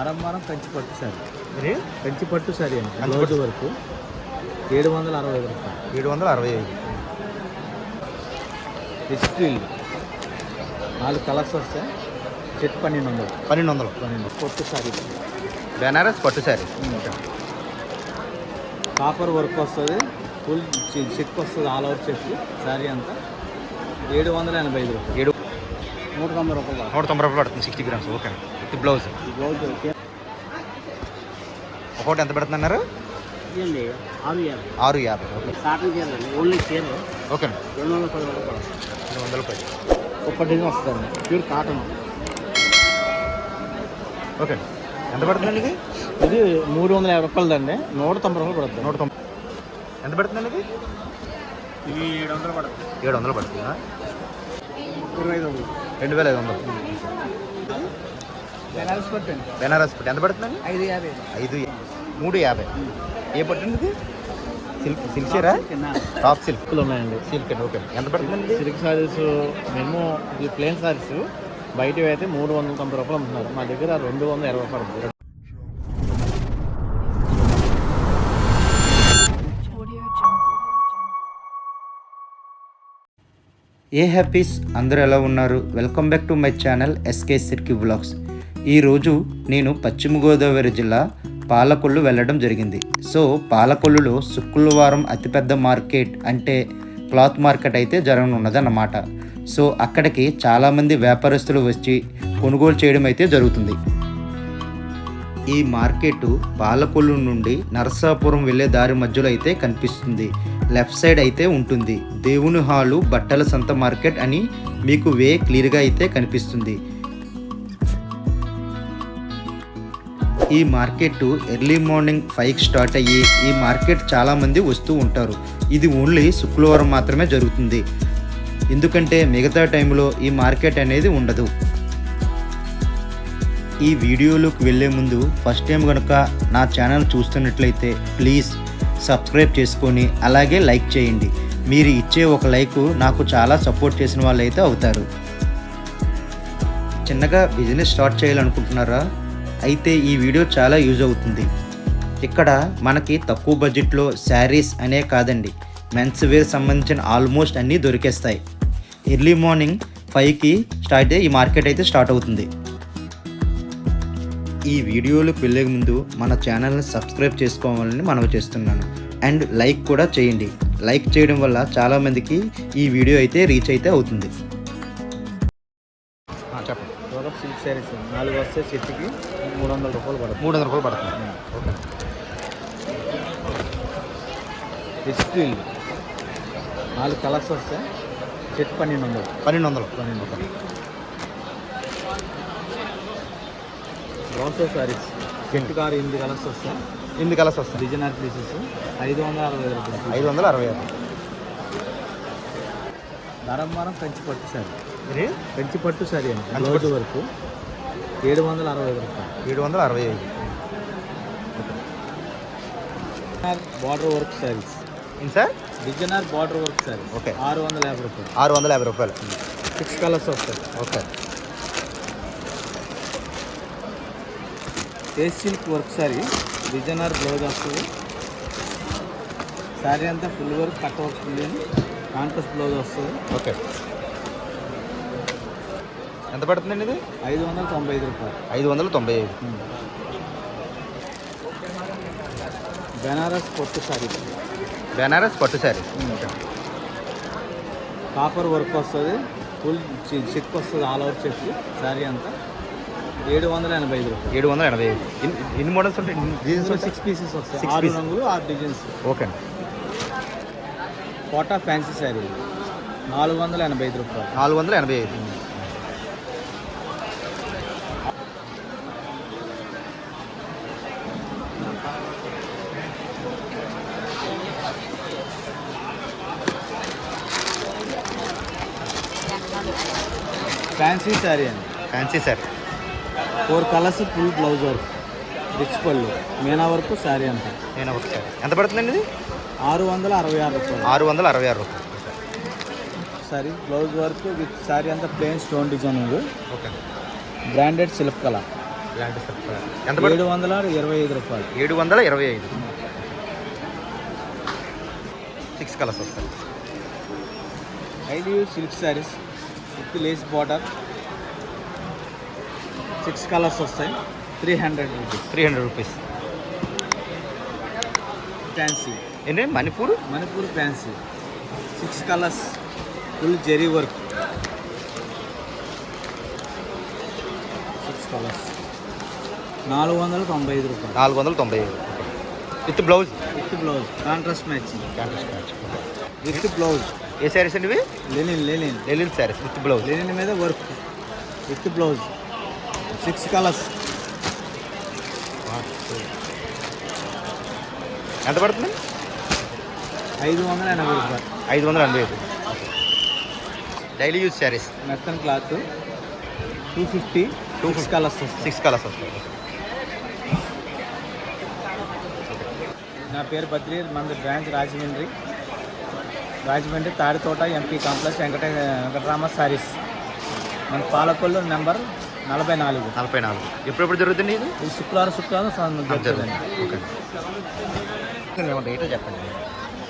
నరంబరం కంచి పట్టు సారీ. కంచి పట్టు సారీ అండి. పట్టు. వరకు ఏడు వందల అరవై ఐదు రూపాయలు ఏడు వందల అరవై ఐదు. డిస్టిల్ నాలుగు కలర్స్ వస్తాయి సెట్ పన్నెండు వందలు పన్నెండు. వందలు పన్నెండు పొట్టు సారీ. బెనారస్ పట్టు శారీ కాపర్ వర్క్ వస్తుంది. ఫుల్ చెక్ వస్తుంది ఆల్ ఓవర్ చెక్. సారీ అంతా ఏడు వందల ఎనభై ఐదు రూపాయలు. ఏడు నూట తొంభై రూపాయలు నూట తొంభై రూపాయలు పడుతుంది సిక్స్టీ గ్రామ్స్ ఓకే ఇది బ్లౌజ్ బ్లౌజ్ ఒకటి ఎంత పెడుతున్నారు? ఆరు యాభై. ఓకే ఓన్లీ ఓకే రెండు వందల పది రూపాయలు రెండు వందల పది. ఒక డిజైన్ వస్తుంది ప్యూర్ కాటన్ ఓకే ఎంత పడుతుందండి ఇది? ఇది మూడు వందల యాభై రూపాయలు అండి నూట తొంభై రూపాయలు పడుతుంది. నూట తొంభై. ఎంత పడుతుందండి ఇది? ఇది ఏడు వందలు పడుతుంది. ఏడు వందలు పడుతుందా? ఇరవై ఐదు వందలు. రెండు వేల ఐదు వందలు. బెనారస్ పట్టండి బెనారస్ పట్టు. ఎంత పడుతుందండి? ఐదు యాభై. ఐదు మూడు యాభై. ఏ పట్టు ఇది? సిల్క్ సిల్క్ చీరా? Top silk. సిల్క్లు ఉన్నాయండి. సిల్క్ అండి ఓకే. ఎంత పడుతుందండి ఇది? సిల్క్ సారీస్ మినిమం ఇది ప్లేన్ సారీస్ బయటవి అయితే మూడు వందల తొంభై రూపాయలు అమ్ముతున్నారు. మా దగ్గర రెండు వందల ఇరవై రూపాయలు ఏ హ్యాపీస్? అందరూ ఎలా ఉన్నారు? Welcome back to my channel S సిర్కి vlogs ఈరోజు నేను పశ్చిమ గోదావరి జిల్లా పాలకొల్లు వెళ్ళడం జరిగింది. సో పాలకొల్లులో శుక్రవారం అతిపెద్ద మార్కెట్ అంటే క్లాత్ మార్కెట్ అయితే జరగనున్నదన్నమాట. సో అక్కడికి చాలామంది వ్యాపారస్తులు వచ్చి కొనుగోలు చేయడం అయితే జరుగుతుంది. ఈ మార్కెట్ పాలకొల్లు నుండి నరసాపురం వెళ్ళే దారి మధ్యలో అయితే కనిపిస్తుంది. లెఫ్ట్ సైడ్ అయితే ఉంటుంది. దేవుని హాలు బట్టల సంత మార్కెట్ అని మీకు వే క్లియర్గా అయితే కనిపిస్తుంది. ఈ మార్కెట్ ఎర్లీ మార్నింగ్ ఫైవ్కి స్టార్ట్ అయ్యి ఈ మార్కెట్ చాలామంది వస్తూ ఉంటారు. ఇది ఓన్లీ శుక్రవారం మాత్రమే జరుగుతుంది. ఎందుకంటే మిగతా టైంలో ఈ మార్కెట్ అనేది ఉండదు. ఈ వీడియోలోకి వెళ్ళే ముందు ఫస్ట్ టైం కనుక నా ఛానల్ చూస్తున్నట్లయితే ప్లీజ్ సబ్స్క్రైబ్ చేసుకొని అలాగే లైక్ చేయండి. మీరు ఇచ్చే ఒక లైక్ నాకు చాలా సపోర్ట్ చేసిన వాళ్ళు అయితే అవుతారు. చిన్నగా బిజినెస్ స్టార్ట్ చేయాలనుకుంటున్నారా? అయితే ఈ వీడియో చాలా యూజ్ అవుతుంది. ఇక్కడ మనకి తక్కువ బడ్జెట్లో శారీస్ అనే కాదండి. మెన్స్ వేర్ సంబంధించిన ఆల్మోస్ట్ అన్నీ దొరికేస్తాయి. ఎర్లీ మార్నింగ్ ఫైవ్కి స్టార్ట్ అయ్యి ఈ మార్కెట్ అయితే స్టార్ట్ అవుతుంది. ఈ వీడియోలోకి వెళ్ళే ముందు మన ఛానల్ని సబ్స్క్రైబ్ చేసుకోవాలని మనవి చేస్తున్నాను. అండ్ లైక్ కూడా చేయండి. లైక్ చేయడం వల్ల చాలామందికి ఈ వీడియో అయితే రీచ్ అయితే అవుతుంది. చెప్పండి. ఒక సిల్క్ శారీస్ నాలుగు వస్తే చెట్టుకి మూడు వందల రూపాయలు పడుతుంది. మూడు వందల రూపాయలు పడుతుంది. ఓకే. నాలుగు కలర్స్ వస్తాయి సెట్ పన్నెండు వందలు. పన్నెండు వందలు. పన్నెండు వందలు. బ్రౌన్సో శారీస్ సెట్ కారు ఎనిమిది కలర్స్ వస్తాయి? ఎనిమిది కలర్స్ వస్తాయి. డిజైనర్ పీసెస్ ఐదు వందల అరవై ఐదు రూపాయలు ఐదు వందల అరవై ఐదు నరంబరం కంచి పట్టు శారీ ఇది? కంచి పట్టు శారీ అండి. పట్టు. వరకు ఏడు వందల అరవై ఐదు రూపాయలు ఏడు వందల అరవై ఐదు. బార్డర్ వర్క్ శారీస్ ఏంటి sir designer border work sari okay ఆరు వందల యాభై రూపాయలు. ఆరు వందల యాభై రూపాయలు. సిక్స్ కలర్స్ వస్తాయి. Okay face silk work sari designer blouse వస్తుంది. శారీ అంతా ఫుల్ వర్క్ కట్ వర్క్ ఉంది కాంట్రాస్ట్ బ్లౌజ్ వస్తుంది. ఓకే. ఎంత పడుతుందండి ఇది? ఐదు వందల తొంభై ఐదు రూపాయలు. ఐదు వందల తొంభై ఐదు. బెనారస్ పొట్టు శారీ బెనారస్ పట్టు శారీ కాపర్ వర్క్ వస్తుంది. ఫుల్ చెక్ వస్తుంది ఆల్ ఓవర్ చెక్ శారీ అంతా. ఏడు వందల ఎనభై ఐదు ఏడు వందల ఎనభై ఐదు. ఎన్ని మోడల్స్ ఉంటాయి డిజైన్స్ సిక్స్ పీసెస్ వస్తాయి. ఆరు. రంగులు ఆరు డిజైన్స్ ఓకే. అండి కోటా ఫ్యాన్సీ శారీ. నాలుగు వందల ఎనభై ఐదు రూపాయలు. నాలుగు వందల ఎనభై ఐదు. ఫ్యాన్సీ శారీ అండి. Fancy sari. Four colours full blouse work. Rich పళ్ళు. మీనా వరకు శారీ అంతా. నేను ఒక శారీ. ఎంత పడుతుందండి ఇది? ఆరు వందల అరవై ఆరు రూపాయలు. ఆరు వందల అరవై ఆరు రూపాయలు. Sari blouse work with sari అంతా plain stone designing okay. Branded silk colour. ఇలాంటి సర్ఫ్ ఎంత పడుతుంది? ఏడు వందల ఇరవై ఐదు రూపాయలు. ఏడు వందల ఇరవై ఐదు. సిక్స్ కలర్స్ వస్తాయి. ID silk saris with lace border. Six colours వస్తాయి. Three hundred rupees. Three hundred rupees. Fancy. ఏంటంటే Manipur? Manipur fancy. Six colours. Full zari work. Six colours. నాలుగు వందల తొంభై ఐదు రూపాయలు. నాలుగు వందల తొంభై ఐదు with blouse? With blouse. Contrast matching. Contrast match with blouse. ఏ శారీస్ అండి ఇవి? Linen linen. Linen saris with blouse. Linen మీద work. With blouse. Six colours ఎంత పడుతుంది? ఐదు వందల ఎనభై రూపాయలు. ఐదు వందల ఎనభై. ఐదు daily use saris మెత్తన్ cloth. Two fifty two six colours six colours వస్తాయి. నా పేరు బద్రి మన branch Rajahmundry. Rajahmundry Taditota MP complex Venkata Venkatarama saris మన పాలకొల్లు నెంబర్ నలభై నాలుగు. నలభై నాలుగు. ఎప్పుడెప్పుడు జరుగుతుంది ఇది? ఇది శుక్రవారం శుక్రవారం సం- జరుగుతుందండి ఓకే. రేటో చెప్పండి.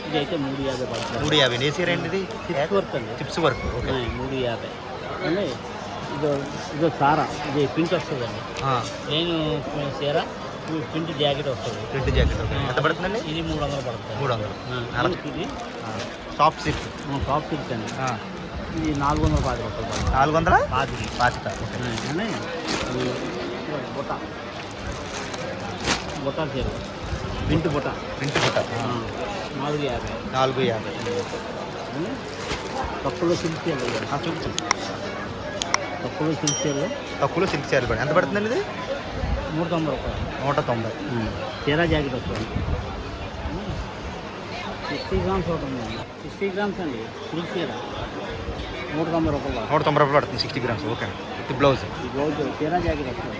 ఇది అయితే మూడు యాభై పడుతుంది. మూడు యాభై. ఏ సీర ఏంటి ఇది? చిప్స్ వర్క్ అండి. Chips work okay. మూడు యాభై. అంటే ఇదో ఇదో సారా ఇది పింక్ వస్తుందండి నేను చీర పింక్ జాకెట్ వస్తుంది. ప్రింట్ జాకెట్ ఎంత పడుతుందండి? ఇది మూడు వందలు పడుతుంది. మూడు వందలు. ఇది సాఫ్ట్ సిల్క్. సాఫ్ట్ సిల్క్ అండి. ఇది నాలుగు వందల పది రూపాయలు నాలుగు వందల పాతికి. పాతిక కానీ బుట్ట. బుట్ట చీర. పింట్ బుట్ట. ప్రింట్ బుట్ట. నాలుగు యాభై. నాలుగు యాభై. తక్కువలో సిల్క్ చీరలు చూపించు తక్కువలో సిల్క్ చీరలు. తక్కువలో సిల్క్ చీరలు ఎంత పడుతుందండి ఇది? నూట తొంభై రూపాయలు. నూట తొంభై. చీర జాకెట్ వస్తుంది. సిక్స్టీ గ్రామ్స్ ఒకటి ఉందండి సిక్స్టీ గ్రామ్స్ అండి సిల్క్ చీర. నూట తొంభై రూపాయలు నూట తొంభై రూపాయలు పడుతుంది sixty grams okay with blouse blouse చీర జాకెట్ వస్తుంది.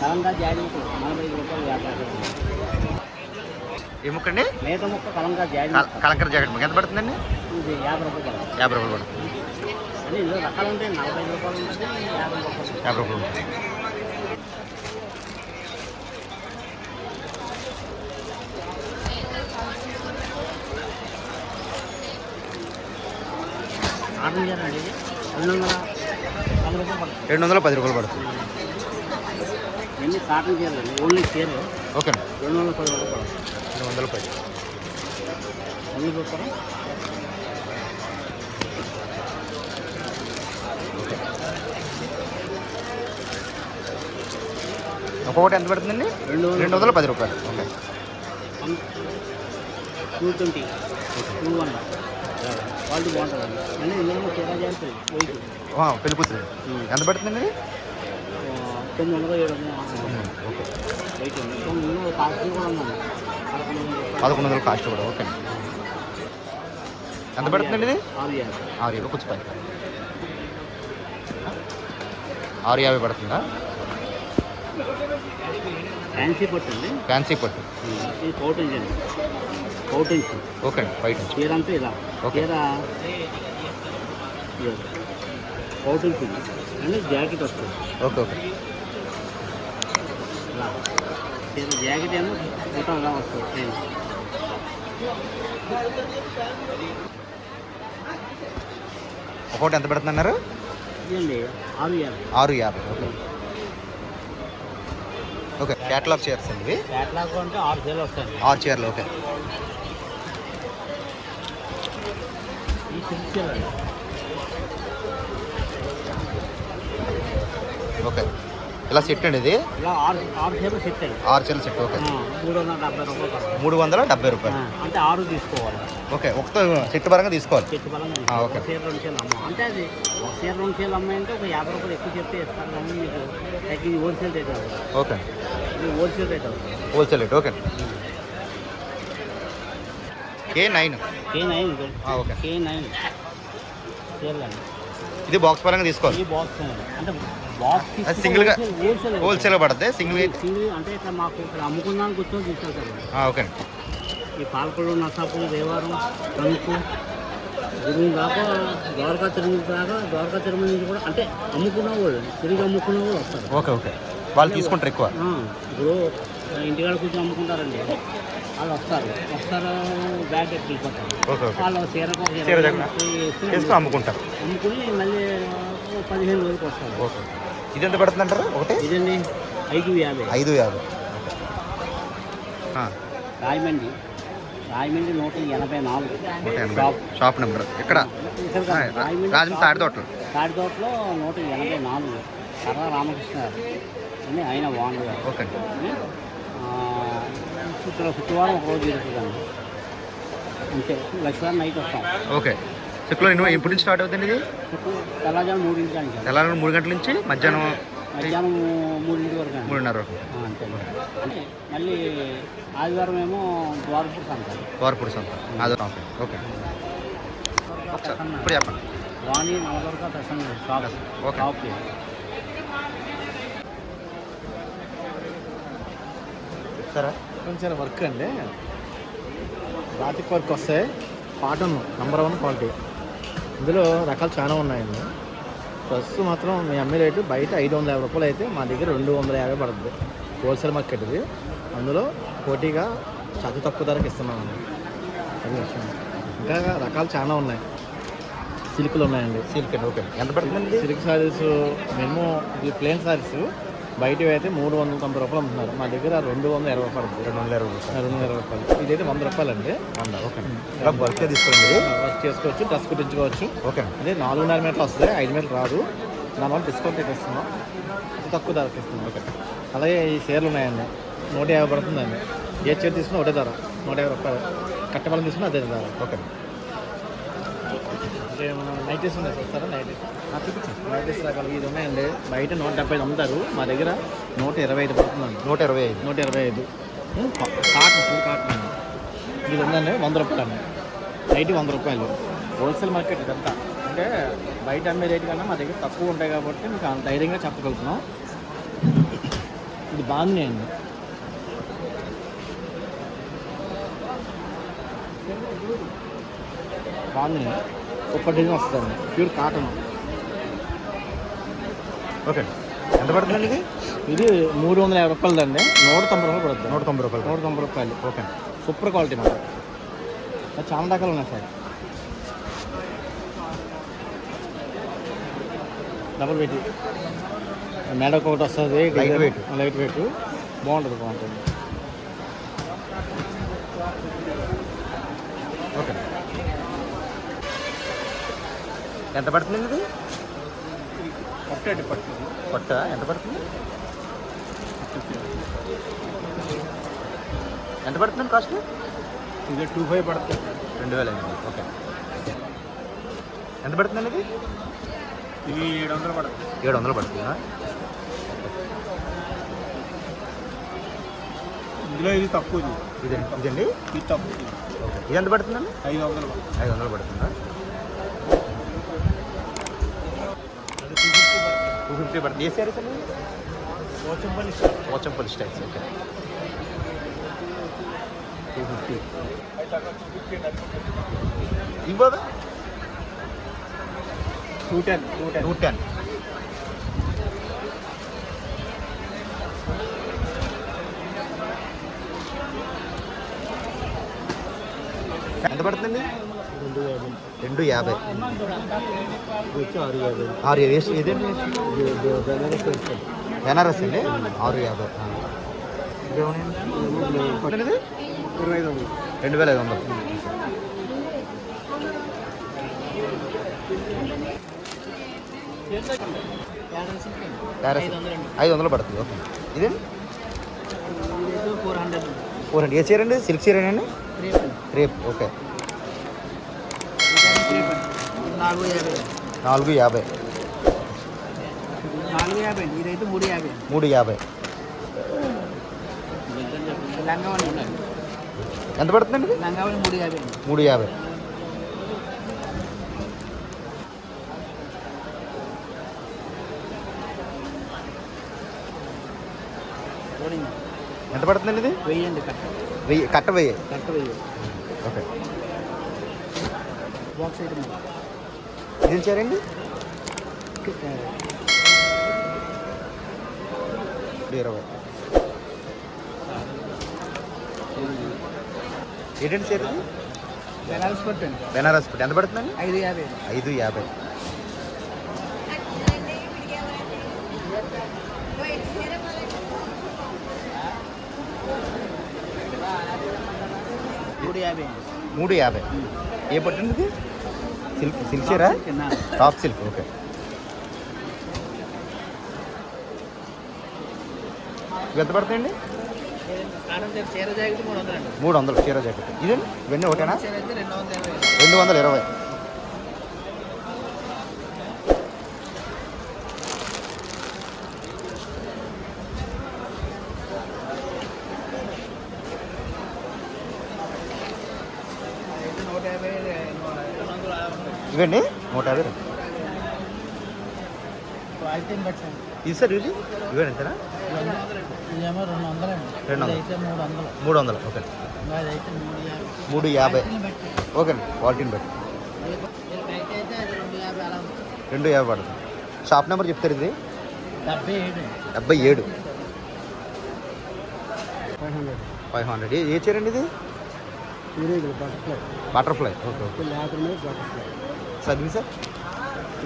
కలంగా జాకెట్ నలభై ఐదు రూపాయలు రూపాయలు ఏ ముక్కండి మేత ముక్క కలంగా జాకెట్ కల- కలంకర జాకెట్ ముక్క. ఎంత పడుతుందండి? ఇది యాభై రూపాయలు యాభై రూపాయలు పడుతుంది. ఇందులో రకాలు ఉంటాయి. నలభై రూపాయలు యాభై రూపాయలు యాభై రూపాయలు రెండు వందల. పది రూపాయలు పడుతుంది రెండు వందల పది రూపాయలు పడుతుంది. ఎన్ని కాటన్ చీరలు ఓన్లీ చీరలు ఓకే. రెండు వందల పది రూపాయలు పడుతుంది. రెండు వందల పది. అన్ని చూస్తారా? ఒక్కొక్కటి ఎంత పడుతుందండి? రెండు రెండు వందల పది. రూపాయలు. Okay. Two twenty two one ఇందులో వెయిట్ ఆ, పెళ్ళి కూతురు. ఎంత పడుతుందండి ఇది? తొమ్మిది వందలు ఏడు వందలు కాస్ట్ కూడా ఉందండి పదకొండు వందలు కాస్ట్ కూడా ఓకే. ఎంత పడుతుందండి ఇది? ఆరు యాభై. కొంచెం ఆరు యాభై పడుతుందా? ఫ్యాన్సీ పట్టు ఫ్యాన్సీ పట్టు. ఇది. అండి కౌటెన్స్ ఓకే అండి బయట చీర అంతా ఇలా. చీర కౌటెన్స్ ఇది అంటే జాకెట్ వస్తుంది. ఓకే ఓకే చీర జాకెట్ ఏమో మొత్తం ఇలా వస్తుంది. ఒక్కొక్కటి ఎంత ఇదండి ఆరు యాభై. ఆరు యాభై ఓకే ఓకే క్యాటలాగ్ చైర్స్ అండి ఇవి? క్యాట్లాగ్ అంటే ఆరు చీరలు వస్తాయండి. ఆరు చీరలు ఓకే. ఓకే. ఇలా సెట్ అండి ఇది? ఆరు చీరలు సెట్ సెట్ ఓకే మూడు వందల డెబ్బై రూపాయలు అంటే ఆరు తీసుకోవాలి. ఓకే ఒక సెట్ పరంగా తీసుకోవాలి. బలంగా ఆ, ఓకే. ఒక చీర రెండు చీరలు అమ్మ. అంటే అది ఒక చీర రెండు చీరలు అమ్మాయంటే ఒక యాభై రూపాయలు ఎక్కువ చెప్తే ఇస్తారు కానీ మీకు wholesale rate okay wholesale rate wholesale rate okay K nine K nine okay K nine చీరలు ఇది. బాక్స్ పరంగా తీసుకోవాలి. ఈ బాక్స్ అంటే సింగిల్గా హోల్సేల్ హోల్సేల్ పడుతుంది సింగిల్ సింగిల్ అంటే ఇక్కడ మాకు ఇక్కడ అమ్ముకుందానికి కూర్చొని తీసుకెళ్తారు ఓకే అండి. ఈ పాలకొల్లు నర్సాపురం దేవారం తణుకు గురువు దాకా ద్వారకా తిరుమల దాకా ద్వారకా తిరుమల నుంచి కూడా అంటే అమ్ముకున్న వాళ్ళు తిరిగి అమ్ముకున్న వాళ్ళు వస్తారు. Okay okay. వాళ్ళు తీసుకుంటారు ఎక్కువ. ఇప్పుడు ఇంటికాడ కూర్చొని అమ్ముకుంటారండి. వాళ్ళు వస్తారు. వస్తారు బ్యాగ్ వెళ్ళిపోతారు వాళ్ళు చీరకు అమ్ముకుంటారు. అమ్ముకుని మళ్ళీ పదిహేను రోజులకి వస్తారు. ఓకే. ఇది ఎంత పడుతుంది అంటారు ఒకటి? ఇదండి ఐదు యాభై. ఐదు యాభై. ఆ, రాయమండ్రి. రాయమండ్రి నూట ఎనభై నాలుగు. షాప్. Shop number. ఇక్కడ. రాజమండ్రి తాడితోటలు తాడితోటలో నూట ఎనభై నాలుగు. కర్ర రామకృష్ణ గారు. అని ఆయన వాంగు గారు. ఓకే. శుక్రవారం ఒక రోజు జరుగుతుందండి. అంతే. లక్ష్మీవారం నైట్ వస్తాం. ఓకే. శుక్రవారం ఎన్ని- ఎప్పటి నుంచి స్టార్ట్ అవుతుంది ఇది? కానీ తెల్లారి మూడు గంటల నుంచి మధ్యాహ్నం మధ్యాహ్నం మూడింటి వరకు. మూడున్నర వరకు. ఆ, అంతే అంటే మళ్ళీ ఆదివారం ఏమో ద్వారపూర్ సంతారు వారపూడి సంత అదే ఓకే. ఓకే ఇప్పుడు చెప్పండి. Vani Navadurga Prasanna shop. Okay. Shop సరే? కొంచెం వర్క్ అండి. రాతిక్ వర్క్ వస్తే కాటన్ నెంబర్ వన్ క్వాలిటీ ఇందులో రకాలు చాలా ఉన్నాయండి. ప్రస్తుతం మాత్రం మీ అమ్మే రేటు బయట ఐదు వందల యాభై రూపాయలు అయితే మా దగ్గర రెండు వందల యాభై పడుతుంది. హోల్సేల్ మార్కెట్ ఇది. అందులో పోటీగా అతి తక్కువ ధరకు ఇస్తున్నామండి. అది విషయం. ఇంకా రకాలు చాలా ఉన్నాయి. సిల్కులు ఉన్నాయండి. Silk okay. ఎంత పడుతుందండి? సిల్క్ సారీస్ మేము ఇది ప్లేన్ సారీస్. బయట అయితే మూడు వందల తొంభై రూపాయలు అమ్ముతున్నారు. మా దగ్గర రెండు వందల ఇరవై రూపాయలు. రెండు వందల ఇరవై రూపాయలు. రెండు వందల ఇరవై రూపాయలు. ఇదైతే వంద రూపాయలు అండి. వంద ఓకే. వర్క్ తీసుకోండి వర్క్ చేసుకోవచ్చు డ్రెస్ కుట్టించుకోవచ్చు. ఓకే. అదే నాలుగున్నర మీటర్లు వస్తుంది ఐదు మీటర్లు రాదు. దానివల్ల డిస్కౌంట్ అయితే ఇస్తున్నాం. తక్కువ ధరకి ఇస్తున్నాం. ఓకే. అలాగే ఈ చీరలు ఉన్నాయండి. నూట యాభై పడుతుందండి. ఏ చీర తీసుకున్నా ఒకటే ధర. నూట యాభై రూపాయలు. కట్టబలం తీసుకున్నా అదే ధర. ఓకే. మనం నైటీస్ ఉన్నాయి చూస్తారా? నైటీస్ నైటీస్ రకాలు ఇది ఉన్నాయండి. బయట నూట డెబ్బై ఐదు అమ్ముతారు. మా దగ్గర నూట ఇరవై ఐదు పడుతుందండి. నూట ఇరవై ఐదు. నూట ఇరవై ఐదు. కాటన్ ఫుల్ కాటన్ అండి. ఇది ఉందండి వంద రూపాయలు అండి. నైట్ వంద రూపాయలు. హోల్సేల్ మార్కెట్ ఇదంతా. అంటే బయట అమ్మే రేటు కన్నా మా దగ్గర తక్కువ ఉంటాయి కాబట్టి మీకు అంత ధైర్యంగా చెప్పగలుగుతున్నాం. ఇది బాగుంది అండి. బాగుంది ఒక్క డిజైన్ వస్తుందండి ప్యూర్ కాటన్. ఓకే. ఎంత పడుతుందండి ఇది మూడు వందల యాభై రూపాయలు అండి. నూట తొంభై రూపాయలు పడుతుంది. నూట తొంభై రూపాయలు నూట తొంభై రూపాయలు. ఓకే. సూపర్ క్వాలిటీ మాట చాలా రకాలు ఉన్నాయి సార్. Double wait. మేడకు ఒకటి వస్తుంది. Light weight. లైట్ వెయిట్ బాగుంటుంది బాగుంటుంది. ఓకే. ఎంత పడుతుందండి ఇది? కొట్ట ఎంత పడుతుంది? ఎంత పడుతుందండి కాస్ట్? ఇది టూ ఫైవ్ పడుతుంది. రెండు వేల ఐదు. ఓకే. ఎంత పడుతుందండి ఇది? ఇది ఏడు వందలు పడుతుంది. ఏడు వందలు పడుతుందా? ఇందులో ఇది తక్కువ ఇది. ఇదండి? ఇది తక్కువ. ఇది ఎంత పడుతుందండి? ఐదు వందలు ఐదు వందలు పడుతుందా టూ ఫిఫ్టీ పడుతుంది. ఏ సారీస్ అండి Pochampally Pochampally styles okay two fifty. ఇవ్వదా? Two ten two ten. Two ten. ఎంత పడుతుందండి? రెండు యాభై. ఆరు ఇదేంటి ఇది బెనారస్ అండి. ఆరు యాభై. రెండు వేల ఐదు వందలు. ఐదు వందలు పడుతుంది. ఓకే. Hundred four hundred. ఏ చీర అండి? సిల్క్ చీర అండి? రేపు ఓకే. నాలుగు యాభై. నాలుగు యాభై. నాలుగు యాభై. ఇదైతే మూడు యాభై. మూడు యాభై. ఎంత పడుతుందండి? మూడు యాభై. మూడు యాభై. ఎంత పడుతుందండి ఇది? వెయ్యండి కట్ట. వెయ్యి కట్ట వెయ్యి. కట్ట వెయ్యి. ఓకే. బాక్స్ ఐటమ్ చీర అండి ఇప్పుడు ఇరవై. ఏంటండి ఇది? బెనారస్ పట్టండి బెనారస్ పట్టు ఎంత పడుతుందండి? ఐదు యాభై. ఐదు యాభై. మూడు యాభై మూడు యాభై. ఏ పట్టండి ఇది? సిల్క్ సిల్క్ చీరా టాప్ సిల్క్ ఓకే ఎంత పడుతాయండి మూడు వందలు చీర జాకెట్. ఇదండి? ఇవన్నీ ఒకటేనా? రెండు వందల ఇరవై అయితే నూట యాభై రెండు వందల యాభై నూట యాభై ఇది సార్ ఇది? ఇవ్వండి ఎంతనా రెండు వందలు. మూడు వందలు ఓకే. మూడు యాభై. ఓకే అండి క్వాలిటీని బట్టి. రెండు యాభై పడుతుంది. షాప్ నెంబర్ చెప్తారు ఇది? డెబ్బై ఏడు. Five hundred five hundred. ఏ ఏ అండి ఇది? సూర్యుడు బటర్ఫ్లై. Butterfly okay okay. లేకపోతే బటర్ఫ్లై. చదివి సార్?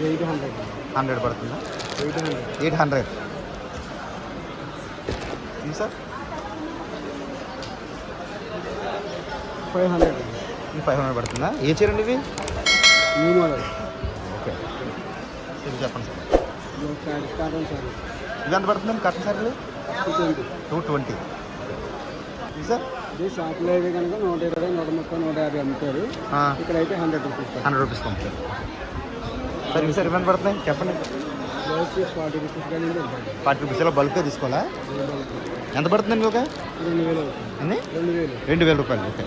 Eight hundred. హండ్రెడ్ పడుతుందా? Eight hundred. Eight hundred. ఇది సార్? Five hundred. ఇది ఫైవ్ హండ్రెడ్ పడుతుందా? ఏ చీర అండి ఇవి? New model. ఓకే. ఇది చెప్పండి సార్. Cotton sorry. ఇది ఎంత పడుతుందండి కట్టన్ సార్లు? Two twenty. Two twenty. ఇది సార్? ఇది షాప్లో అయితే కనుక నూట ఇరవై నూట ముప్పై నూట యాభై అమ్ముతారు ఇక్కడైతే hundred rupees hundred rupees sir ఇవి సార్ ఇవన్నీ పడుతున్నాయి చెప్పండి ఫార్టీ రూపీస్ కానీ ఫార్టీ రూపీస్లో బల్క్గా తీసుకోవాలా? ఎంత పడుతుందండి ఒక? రెండు వేలు. రెండు వేలు. రెండు వేల రూపాయలు ఓకే.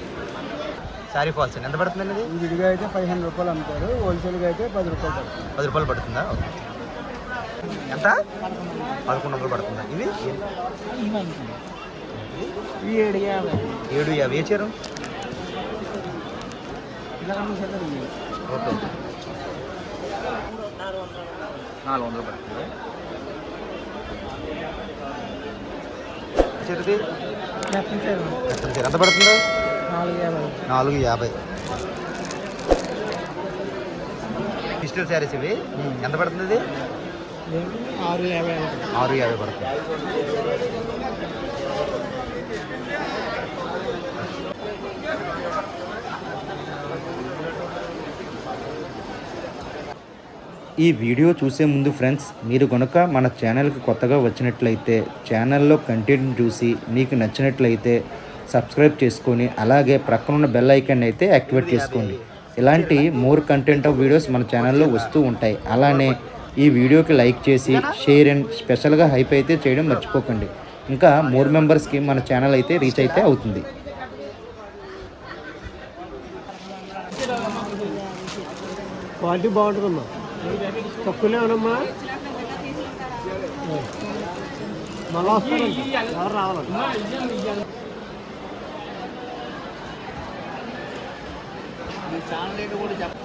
శారీ ఫాల్స్ ఎంత పడుతుందండి ఇది? ఇది విడిగా అయితే పదిహేను రూపాయలు అమ్ముతారు. హోల్సేల్గా అయితే పది రూపాయలు పడుతుంది. పది రూపాయలు పడుతుందా? ఓకే. ఎంత? పదకొండు వందలు పడుతుందా? ఈ ఏడు యాభై. ఏడు యాభై. ఏ చీర? ఓకే. నాలుగు వందలు పడుతుంది. చీరది? చీర. ఎంత పడుతుందో? నాలుగు యాభై. నాలుగు యాభై. డిజిటల్ శారీస్ ఇవి. ఎంత పడుతుంది? ఆరు యాభై. ఆరు యాభై పడుతుంది. ఈ వీడియో చూసే ముందు ఫ్రెండ్స్ మీరు కనుక మన ఛానల్కి కొత్తగా వచ్చినట్లయితే ఛానల్లో కంటెంట్ చూసి మీకు నచ్చినట్లయితే సబ్స్క్రైబ్ చేసుకొని అలాగే ప్రక్కనున్న బెల్ ఐకాన్ అయితే యాక్టివేట్ చేసుకోండి. ఇలాంటి మోర్ కంటెంట్ ఆఫ్ వీడియోస్ మన ఛానల్లో వస్తూ ఉంటాయి. అలానే ఈ వీడియోకి లైక్ చేసి షేర్ అండ్ స్పెషల్గా హైప్ అయితే చేయడం మర్చిపోకండి. ఇంకా మోర్ మెంబర్స్కి మన ఛానల్ అయితే రీచ్ అయితే అవుతుంది. క్వాలిటీ బాగుంటుందమ్మా. తక్కువనే ఉన్నమ్మా మళ్ళా వస్తాను ఎవరు రావాలండి ఛానల్ కూడా చెప్ప